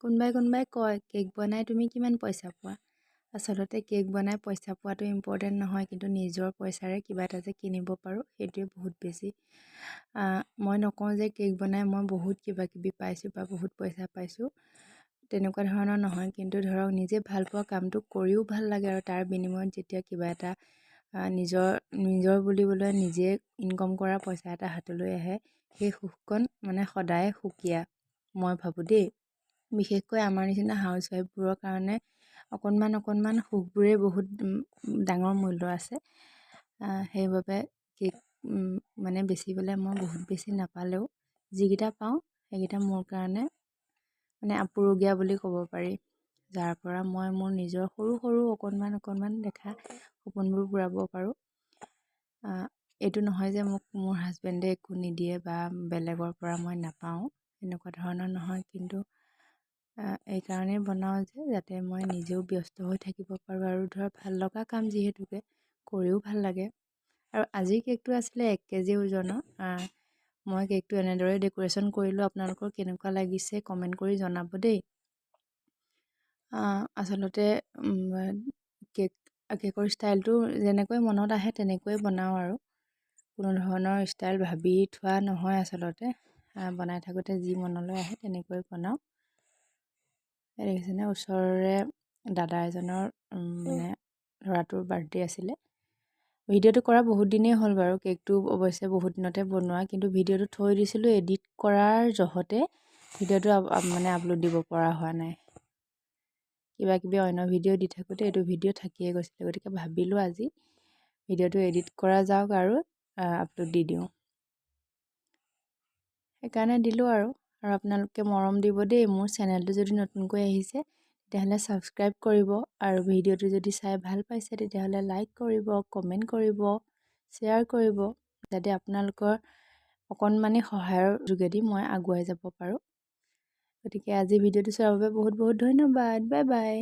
কোনোবাই কোনোবাই কয় কেক বনাই তুমি কিমান পইচা পোৱা? আচলতে কেক বনাই পইচা পোৱাটো ইম্পৰ্টেণ্ট নহয় কিন্তু নিজৰ পইচাৰে কিবা এটা যে কিনিব পাৰোঁ সেইটোৱে বহুত বেছি। মই নকওঁ যে কেক বনাই মই বহুত কিবা কিবি পাইছোঁ বা বহুত পইচা পাইছোঁ তেনেকুৱা ধৰণৰ নহয়। কিন্তু ধৰক নিজে ভাল পোৱা কামটো কৰিও ভাল লাগে আৰু তাৰ বিনিময়ত যেতিয়া কিবা এটা নিজৰ নিজৰ বুলিবলৈ নিজে ইনকম কৰা পইচা এটা হাতলৈ আহে সেই সুখকণ মানে সদায় সুকীয়া মই ভাবোঁ দেই। বিশেষকৈ আমাৰ নিচিনা হাউচ ৱাইফবোৰৰ কাৰণে অকণমান অকণমান সুখবোৰেই বহুত ডাঙৰ মূল্য আছে। সেইবাবে কেক মানে বেচিবলৈ মই বহুত বেছি নাপালেও যিকেইটা পাওঁ সেইকেইটা মোৰ কাৰণে মানে আপুৰুগীয়া বুলি ক'ব পাৰি। যাৰ পৰা মই মোৰ নিজৰ সৰু সৰু অকণমান অকণমান দেখা সপোনবোৰ পূৰাব পাৰোঁ। এইটো নহয় যে মোক মোৰ হাজবেণ্ডে একো নিদিয়ে বা বেলেগৰ পৰা মই নাপাওঁ এনেকুৱা ধৰণৰ নহয়। কিন্তু এইকাৰণেই বনাওঁ যে যাতে মই নিজেও ব্যস্ত হৈ থাকিব পাৰোঁ আৰু ধৰক ভাল লগা কাম যিহেতুকে কৰিও ভাল লাগে। আৰু আজিৰ কেকটো আছিলে এক কেজি ওজনৰ। মই কেকটো এনেদৰে ডেক'ৰেশ্যন কৰিলোঁ। আপোনালোকৰ কেনেকুৱা লাগিছে কমেণ্ট কৰি জনাব দেই। আচলতে কেক কেকৰ ষ্টাইলটো যেনেকৈ মনত আহে তেনেকৈয়ে বনাওঁ আৰু। কোনো ধৰণৰ ষ্টাইল ভাবি থোৱা নহয় আচলতে। বনাই থাকোঁতে যি মনলৈ আহে তেনেকৈ বনাওঁ। দেখিছেনে? ওচৰৰে দাদা এজনৰ মানে ল'ৰাটোৰ বাৰ্থডে আছিলে। ভিডিঅ'টো কৰা বহুত দিনেই হ'ল বাৰু। কেকটো অৱশ্যে বহুত দিনতে বনোৱা কিন্তু ভিডিঅ'টো থৈ দিছিলোঁ এডিট কৰাৰ জহতে ভিডিঅ'টো মানে আপলোড দিব পৰা হোৱা নাই। কিবা কিবি অন্য ভিডিঅ' দি থাকোঁতে এইটো ভিডিঅ' থাকিয়ে গৈছিলে। গতিকে ভাবিলোঁ আজি ভিডিঅ'টো এডিট কৰা যাওক আৰু আপলোড দি দিওঁ। সেইকাৰণে দিলোঁ আৰু। আৰু আপোনালোকে মৰম দিব দেই মোৰ চেনেলটো যদি নতুনকৈ আহিছে তেতিয়াহ'লে ছাবস্ক্ৰাইব কৰিব আৰু ভিডিঅ'টো যদি চাই ভাল পাইছে তেতিয়াহ'লে লাইক কৰিব কমেণ্ট কৰিব শ্বেয়াৰ কৰিব যাতে আপোনালোকৰ অকণমানি সহায়ৰ যোগেদি মই আগুৱাই যাব পাৰোঁ। গতিকে আজি ভিডিঅ'টো চোৱাৰ বাবে বহুত বহুত ধন্যবাদ বাই বাই।